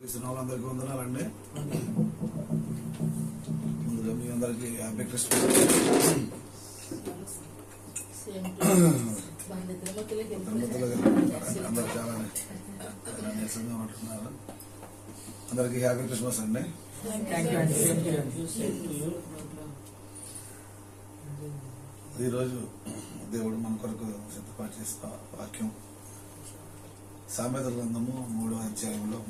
చేసిన వాళ్ళందరికీ వందనాలండి. ముందుగా మీ అందరికీ హ్యాపీ క్రిస్మస్. అందరు చాలా చాలా నీరసంగా ఉంటున్నారు. అందరికీ హ్యాపీ క్రిస్మస్ అండి. ఈరోజు దేవుడు మన కొరకు సిద్ధపాటు చేసిన వాక్యం సామెత గ్రంథము మూడో అధ్యాయంలో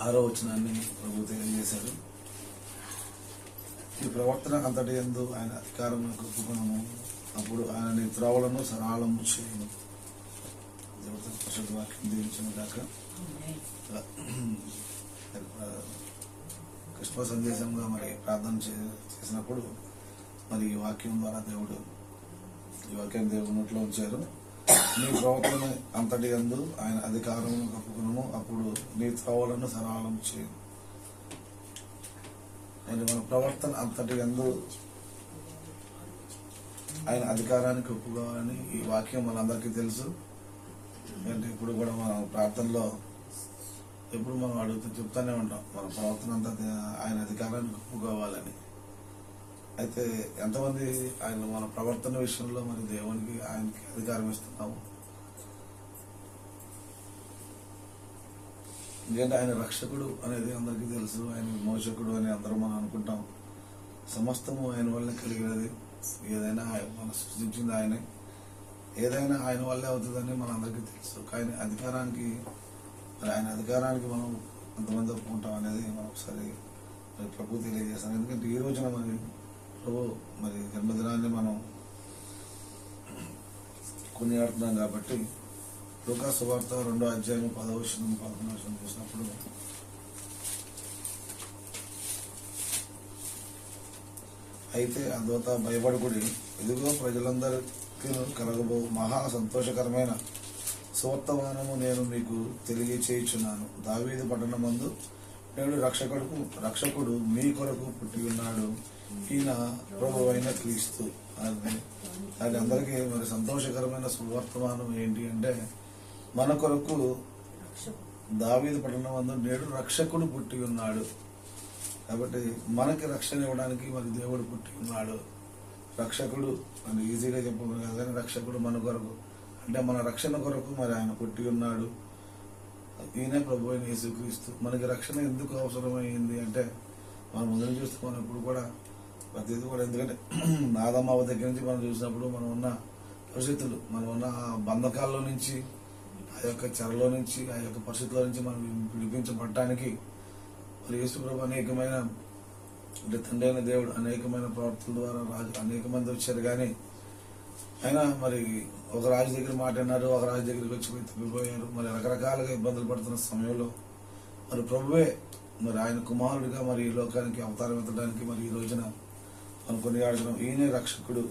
ఆరో వచనాన్ని ప్రభు తెలియజేశాడు. ఈ ప్రవర్తన అంతటి ఎందు ఆయన అధికారం ఒప్పుకున్నాము అప్పుడు ఆయన త్రోవలను సరళము చేయను. వాక్యం దీవించిన దాకా కృష్ణ సందేశంగా మరి ప్రార్థన చే- చేసినప్పుడు మరి ఈ వాక్యం ద్వారా దేవుడు ఈ వాక్యం దేవుడు నోట్లో ఉంచారు. నీ ప్రవర్తన అంతటి అందు ఆయన అధికారం కప్పుకున్నాము అప్పుడు త్రోవలను సరళం చేయను. ఆయన మన ప్రవర్తన అంతటి ఎందు ఆయన అధికారానికి ఒప్పుకోవాలని ఈ వాక్యం మనందరికీ తెలుసు. అంటే ఇప్పుడు కూడా మన ప్రార్థనలో ఎప్పుడు మనం అడుగుతూ చెప్తానే ఉంటాం మన ప్రవర్తన అంతా ఆయన అధికారానికి ఒప్పుకోవాలని అయితే ఎంతమంది ఆయన మన ప్రవర్తన విషయంలో మరి దేవునికి ఆయనకి అధికారం ఇస్తున్నాము? ఎందుకంటే ఆయన రక్షకుడు అనేది అందరికీ తెలుసు. ఆయన విమోచకుడు అని అందరం మనం అనుకుంటాం. సమస్తము ఆయన వల్లనే కలిగినది. ఏదైనా ఆయన- మనం సృష్టించింది ఆయనే. ఏదైనా ఆయన వల్లే అవుతుందని మన అందరికీ తెలుసు. కానీ అధికారానికి మరి ఆయన అధికారానికి మనం అంతమంది ఒప్పుకుంటాం అనేది మనం ఒకసారి మరి ప్రభు తెలియజేస్తాను. ఎందుకంటే ఈ రోజున మరి ప్రభు మరి జన్మదినాన్ని మనం కొనియాడుతున్నాం కాబట్టి లూకా సువార్త రెండో అధ్యాయం పదవచనం పదకొండు వచనం చూసినప్పుడు అయితే అందువత భయపడకుడి ఇదిగో ప్రజలందరికీ కలగబో మహా సంతోషకరమైన సువర్తమానము నేను మీకు తెలియచేయుచున్నాను. దావీదు పట్టణమందు నేడు రక్షకుడు రక్షకుడు మీ కొరకు పుట్టి ఉన్నాడు. ఈయన ప్రభు అయిన క్రీస్తు. అని. అది అందరికీ మరి సంతోషకరమైన సువర్తమానం ఏంటి అంటే మన కొరకు దావీదు పట్టణం మందు నేడు రక్షకుడు పుట్టి ఉన్నాడు. కాబట్టి మనకి రక్షణ ఇవ్వడానికి మరి దేవుడు పుట్టి ఉన్నాడు. రక్షకుడు అని ఈజీగా చెప్పగలం కానీ రక్షకుడు మన కొరకు. అంటే మన రక్షణ కొరకు మరి ఆయన పుట్టి ఉన్నాడు. ఈయనే ప్రభు అయిన యేసుక్రీస్తు. మనకి రక్షణ ఎందుకు అవసరమైంది అంటే మనం ముందు ఇప్పుడు కూడా ప్రతిదీ కూడా. ఎందుకంటే నాదమ్మ దగ్గర నుంచి మనం చూసినప్పుడు మనం ఉన్న పరిస్థితులు మనం ఉన్న బంధకాల్లో నుంచి ఆ యొక్క చెరలో నుంచి ఆ యొక్క పరిస్థితిలో నుంచి మనం విడిపించబడటానికి మరి యేసుప్రభు అనేకమైన అంటే తండ్రి అయిన దేవుడు అనేకమైన ప్రవర్తన ద్వారా రాజు అనేక మంది వచ్చారు. కానీ అయినా మరి ఒక రాజు దగ్గర మాట అన్నారు ఒక రాజు దగ్గరికి వచ్చి తప్పిపోయారు. మరి రకరకాలుగా ఇబ్బందులు పడుతున్న సమయంలో మరి ప్రభువే మరి ఆయన కుమారుడిగా మరి ఈ లోకానికి అవతారం ఎత్తడానికి మరి ఈ రోజున మనం కొనియాడడం ఈయనే రక్షకుడు.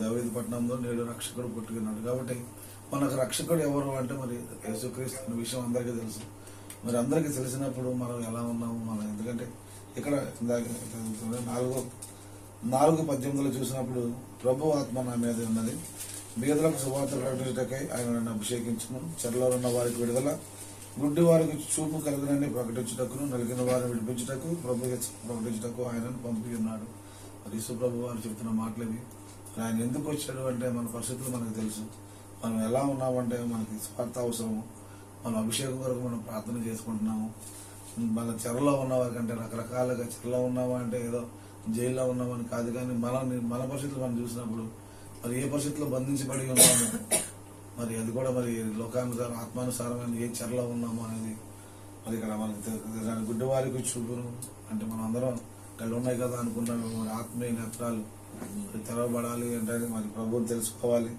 దవేది పట్టణంలో నేడు రక్షకుడు పుట్టుకున్నాడు. కాబట్టి మనకు రక్షకుడు ఎవరు అంటే మరి యేసుక్రీస్తు అనే విషయం అందరికీ తెలుసు. మరి అందరికీ తెలిసినప్పుడు మనం ఎలా ఉన్నాము? మనం ఎందుకంటే ఇక్కడ నాలుగో నాలుగు పద్దెనిమిదిలో చూసినప్పుడు ప్రభు ఆత్మ నా మీద ఉన్నది. బీదలకు శుభార్త ప్రకటించటకై ఆయన నన్ను అభిషేకించును. చెరలో ఉన్న వారికి విడుదల గుడ్డి వారికి చూపు కలుగునని ప్రకటించుటకును నలిగిన వారిని విడిపించుటకు ప్రభు ప్రకటించుటకు ఆయనను పంపి ఉన్నాడు మరి సుప్రభు వారు చెప్తున్న మాటలు ఇవి. ఆయన ఎందుకు వచ్చాడు అంటే మన పరిస్థితులు మనకు తెలుసు. మనం ఎలా ఉన్నామంటే మనకి స్వార్థ అవసరము. మన అభిషేకం కొరకు మనం ప్రార్థన చేసుకుంటున్నాము. మన చెరలో ఉన్నవారి కంటే రకరకాలుగా చెరలో ఉన్నామా అంటే ఏదో జైల్లో ఉన్నామని కాదు కానీ మన మన పరిస్థితులు మనం చూసినప్పుడు మరి ఏ పరిస్థితుల్లో బంధించబడి ఉన్నాము? మరి అది కూడా మరి లోకానుసారం ఆత్మానుసారమైన ఏ చెరలో ఉన్నాము అనేది మరి ఇక్కడ మనకి తె- దాని గుడ్డివారికి చూపును. అంటే మనం అందరం కళ్ళు ఉన్నాయి కదా అనుకుంటాము మరి ఆత్మీయ నేత్రాలు తెరవబడాలి అంటే మరి ప్రభువుని తెలుసుకోవాలి.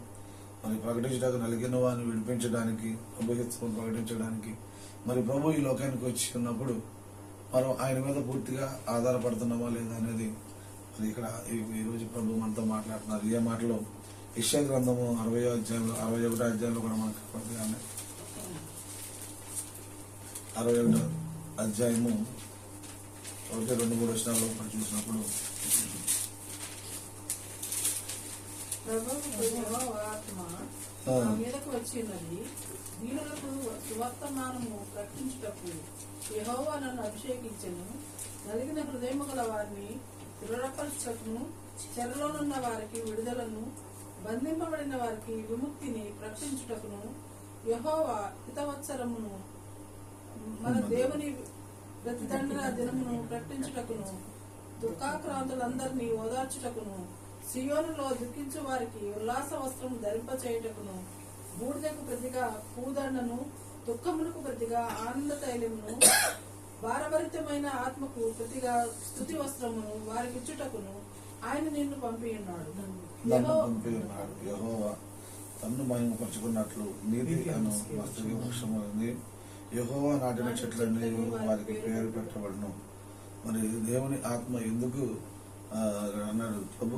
మరి ప్రకటించడానికి నలిగిన వారిని విడిపించడానికి ప్రభు ప్రకటించడానికి. మరి ప్రభు ఈ లోకానికి వచ్చి ఉన్నప్పుడు మనం ఆయన మీద పూర్తిగా ఆధారపడుతున్నామా లేదా అనేది మరి ఇక్కడ ఈ- రోజు ప్రభు మనతో మాట్లాడుతున్నారు. ఏ మాటలో ఇష్యా గ్రంథము అరవై అధ్యాయంలో అరవై ఒకటో అధ్యాయంలో కూడా మనకు అరవై ఒకటో అధ్యాయము ఒకటి రెండు మూడు వచ్చినాల్లో చూసినప్పుడు ప్రభువు యెహోవా ఆత్మ ఆ. నా మీదకు వచ్చినది దీనులకు సువర్తమానము ప్రకటించుటకు యెహోవా నన్ను అభిషేకించెను నలిగిన హృదయము గల వారిని దృఢపరచుటకును చెరలోనున్న వారికి విడుదలను బంధింపబడిన వారికి విముక్తిని ప్రకటించుటకును యహోవా హితవత్సరమును మన దేవుని ప్రతిదండన దినమును ప్రకటించుటకును దుఃఖాక్రాంతులందరినీ ఓదార్చుటకును సియోనులో దుఃఖించు వారికి ఉల్లాస వస్త్రం ధరింపచేయుటకును బూడిదకు ప్రతిగా పూదండను దుఃఖమునకు ప్రతిగా ఆనంద తైలమును భారభరితమైన ఆత్మకు ప్రతిగా స్థుతి వస్త్రమును వారికిచ్చుటకును ఆయన నిన్ను పంపి ఉన్నాడు. యహోవా తన్ను మహిమపరుచుకున్నట్లు నీతి అను వస్త్రకి వృక్షములని యహోవా నాటిన చెట్లన్నీ వారికి పేరు పెట్టబడను. మరి దేవుని ఆత్మ ఎందుకు అన్నాడు ప్రభు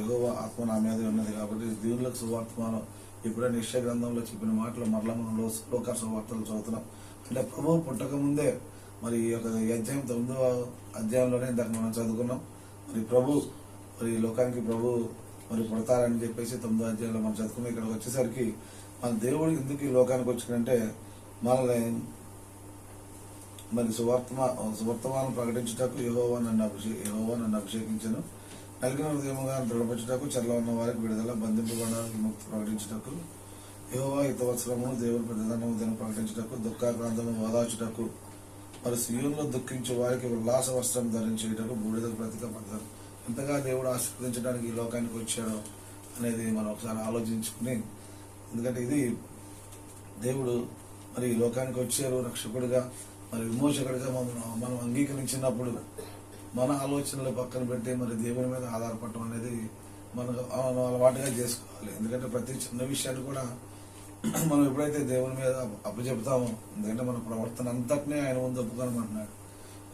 యహోవా ఆత్మ నా మీద ఉన్నది కాబట్టి దేవుళ్ళకు సువార్తమానం. ఎప్పుడైనా నిశ్చయ గ్రంథంలో చెప్పిన మాటలు మరలా మనం లోక సువార్తలు చదువుతున్నాం. అంటే ప్రభు పుట్టక ముందే మరి ఈ యొక్క అధ్యాయం తొమ్మిదవ అధ్యాయంలోనే ఇందాక మనం చదువుకున్నాం. మరి ప్రభు మరి ఈ లోకానికి ప్రభు మరి పుడతారని చెప్పేసి తొమ్మిదో అధ్యాయంలో మనం చదువుకున్నాం. ఇక్కడికి వచ్చేసరికి మన దేవుడు ఎందుకు ఈ లోకానికి వచ్చిందంటే మనల్ని మరి సువర్తమా సువర్తమానం ప్రకటించుటకు యహోవా నన్ను అభిషే యహోవా నన్ను అభిషేకించను. నలిగిన హృదయముగా దృఢపరచుటకు చెల్ల ఉన్న వారికి విడుదల బంధింపబడడానికి ముక్తి ప్రకటించుటకు యహోవా హితవత్సరము దేవుని ప్రతిదానము దిన ప్రకటించుటకు దుఃఖాక్రాంతము ఓదార్చుటకు మరి సియోన్లో దుఃఖించే వారికి ఉల్లాస వస్త్రం ధరించేటకు బూడిదకు ప్రతిక పడతారు ఎంతగా దేవుడు ఆశీర్వదించడానికి ఈ లోకానికి వచ్చాడో అనేది మనం ఒకసారి ఆలోచించుకుని ఎందుకంటే ఇది దేవుడు మరి ఈ లోకానికి వచ్చారు రక్షకుడిగా. మరి విమోచకుడిగా మనం మనం అంగీకరించినప్పుడు మన ఆలోచనలు పక్కన పెట్టి మరి దేవుని మీద ఆధారపడటం అనేది మనం అలవాటుగా చేసుకోవాలి. ఎందుకంటే ప్రతి చిన్న విషయాన్ని కూడా మనం ఎప్పుడైతే దేవుని మీద అప్ప- అప్పచెప్తామో ఎందుకంటే మన ప్రవర్తన అంతటినే ఆయన ముందు ఒప్పుకోనమంటున్నాడు.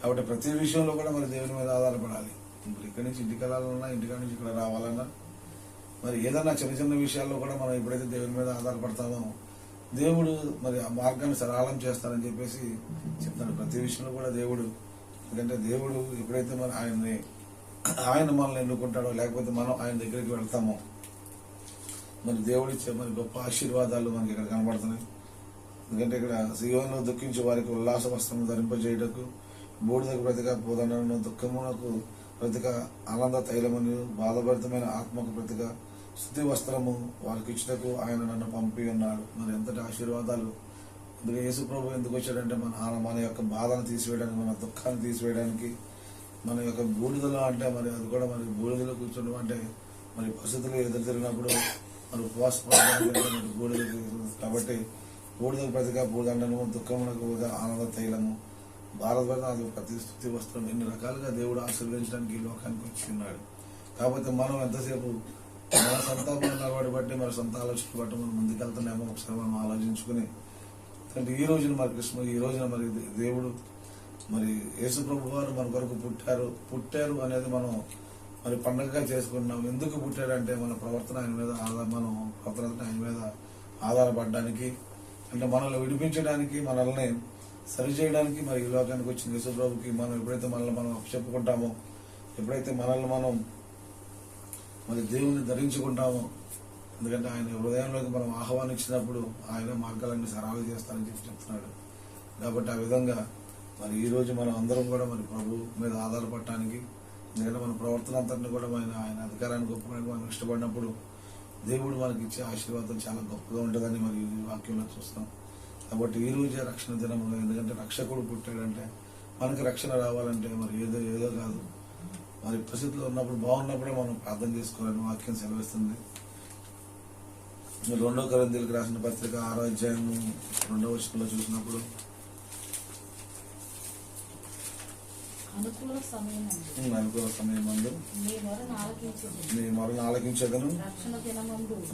కాబట్టి ప్రతి విషయంలో కూడా మరి దేవుని మీద ఆధారపడాలి. ఇప్పుడు ఇక్కడి నుంచి ఇంటికి వెళ్ళాలన్నా ఇంటికాడ నుంచి ఇక్కడ రావాలన్నా మరి ఏదన్నా చిన్న చిన్న విషయాల్లో కూడా మనం ఎప్పుడైతే దేవుని మీద ఆధారపడతామో దేవుడు మరి ఆ మార్గాన్ని సరళం చేస్తారని చెప్పేసి చెప్తాడు. ప్రతి విషయంలో కూడా దేవుడు ఎందుకంటే దేవుడు ఎప్పుడైతే మన ఆయన్ని ఆయన మనల్ని ఎన్నుకుంటాడో లేకపోతే మనం ఆయన దగ్గరికి వెళ్తామో మరి దేవుడిచ్చే మరి గొప్ప ఆశీర్వాదాలు మనకి ఇక్కడ కనబడుతున్నాయి. ఎందుకంటే ఇక్కడ సియోన్లో దుఃఖించే వారికి ఉల్లాస వస్త్రం ధరింపజేయటకు బూడిదకు ప్రతిగా పోదనను దుఃఖమునకు ప్రతిగా ఆనంద తైలమని బాధభరితమైన ఆత్మకు ప్రతిగా స్థుతి వస్త్రము వారికి ఇచ్చినకు ఆయన నన్ను పంపి ఉన్నాడు. మరి ఎంతటి ఆశీర్వాదాలు? అందుకే యేసు ప్రభు ఎందుకు వచ్చాడంటే మన ఆన- మన యొక్క బాధను తీసివేయడానికి మన దుఃఖాన్ని తీసివేయడానికి మన యొక్క బూడిదలో అంటే మరి అది కూడా మరి బూడిదలో కూర్చోడం అంటే మరి పరిస్థితులు ఎదురు తిరిగినప్పుడు మరి ఉపవాస బూడిద కాబట్టి బూడిదకు ప్రతిగా బూదండము దుఃఖమునకు ఆనంద తైలము భారత అది ప్రతి స్థుతి వస్త్రం. ఎన్ని రకాలుగా దేవుడు ఆశీర్వదించడానికి ఈ లోకానికి వచ్చి ఉన్నాడు. కాకపోతే మనం ఎంతసేపు మన సొంత అలవాటు బట్టి మన సొంత ఆలోచన బట్టి మనం ముందుకెళ్తున్నామో ఒకసారి మనం ఆలోచించుకుని అంటే ఈ రోజున మరి కృష్ణ ఈ రోజున మరి దేవుడు మరి యేసు ప్రభు వారు మన కొరకు పుట్టారు. పుట్టారు అనేది మనం మరి పండగగా చేసుకుంటున్నాం. ఎందుకు పుట్టాడంటే మన ప్రవర్తన ఆయన మీద ఆధార మనం ప్రవర్తన ఆయన మీద ఆధారపడడానికి అంటే మనల్ని విడిపించడానికి మనల్ని సరిచేయడానికి మరి ఈ లోకానికి వచ్చిన యేసు ప్రభుకి మనం ఎప్పుడైతే మనల్ని మనం చెప్పుకుంటామో ఎప్పుడైతే మనల్ని మనం మరి దేవుణ్ణి ధరించుకుంటాము. ఎందుకంటే ఆయన హృదయంలోకి మనం ఆహ్వానించినప్పుడు ఆయన మార్గాలన్నీ సరాలు చేస్తారని చెప్పి చెప్తున్నాడు. కాబట్టి ఆ విధంగా మరి ఈరోజు మనం అందరం కూడా మరి ప్రభు మీద ఆధారపడటానికి ఎందుకంటే మన ప్రవర్తన అంతటిని కూడా మన ఆయన అధికారాన్ని ఒప్పుకోవడానికి మనం ఇష్టపడినప్పుడు దేవుడు మనకి ఇచ్చే ఆశీర్వాదం చాలా గొప్పగా ఉంటుందని మరి ఈ వాక్యంలో చూస్తాం. కాబట్టి ఈ రోజే రక్షణ దినం ఎందుకంటే రక్షకుడు పుట్టాడంటే మనకి రక్షణ రావాలంటే మరి ఏదో ఏదో కాదు. మరి పరిస్థితుల్లో ఉన్నప్పుడు బాగున్నప్పుడే మనం ప్రార్థన చేసుకోవాలని వాక్యం సెలవిస్తుంది. రెండో కరందీలకు రాసిన పత్రిక ఆరో అధ్యాయం రెండో వచనంలో చూసినప్పుడు అనుకూల సమయం మందు నీ మొరను ఆలకించుదు నీ మరణ ఆలకించగను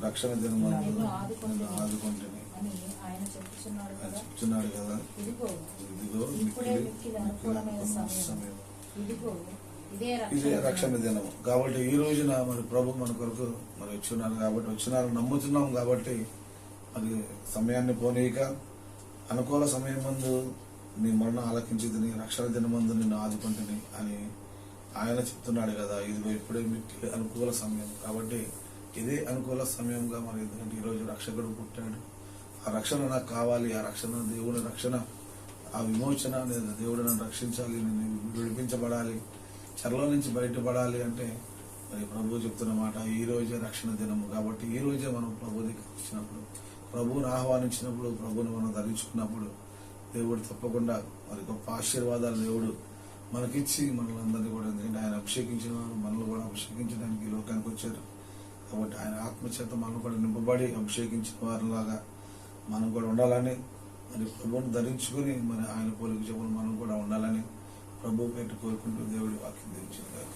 రక్షణ దినమందు. ఆదుకుంటుంది చెప్తున్నాడు కదా. సమయం. ఇదిగో ఇదే రక్షణ దినము. దినం కాబట్టి ఈ రోజున మరి ప్రభు మన కొరకు మరి వచ్చినారు కాబట్టి వచ్చినారు నమ్ముతున్నాం కాబట్టి మరి సమయాన్ని పోనీయక అనుకూల సమయం ముందు నీ మరణ ఆలకించింది నీ రక్షణ దినమందు నిన్ను ఆదుకుంటుని అని ఆయన చెప్తున్నాడు కదా. ఇదిగో ఇప్పుడే మీకు అనుకూల సమయం. కాబట్టి ఇదే అనుకూల సమయంగా మరి ఎందుకంటే ఈరోజు రక్షకుడు పుట్టాడు. ఆ రక్షణ నాకు కావాలి ఆ రక్షణ దేవుని రక్షణ ఆ విమోచన నేను దేవుడు నన్ను రక్షించాలి నేను విడిపించబడాలి. చెరలో నుంచి బయటపడాలి అంటే మరి ప్రభు చెప్తున్న మాట ఈ రోజే రక్షణ దినము. కాబట్టి ఈ రోజే మనం ప్రభు దగ్గరికి వచ్చినప్పుడు ప్రభువుని ఆహ్వానించినప్పుడు ప్రభుని మనం ధరించుకున్నప్పుడు దేవుడు తప్పకుండా మరి గొప్ప ఆశీర్వాదాలు దేవుడు మనకిచ్చి మనల్ని అందరినీ కూడా ఎందుకంటే ఆయన అభిషేకించిన వారు మనల్ని కూడా అభిషేకించడానికి లోకానికి వచ్చారు. కాబట్టి ఆయన ఆత్మచేత మనం కూడా నింపబడి అభిషేకించిన వారిలాగా మనం కూడా ఉండాలని మరి ప్రభువును ధరించుకుని మరి ఆయన పోలిక చెప్పులు మనం కూడా ఉండాలని ప్రభు పెట్టి కోరుకుంటూ దేవుడి వాక్యం ధరించారు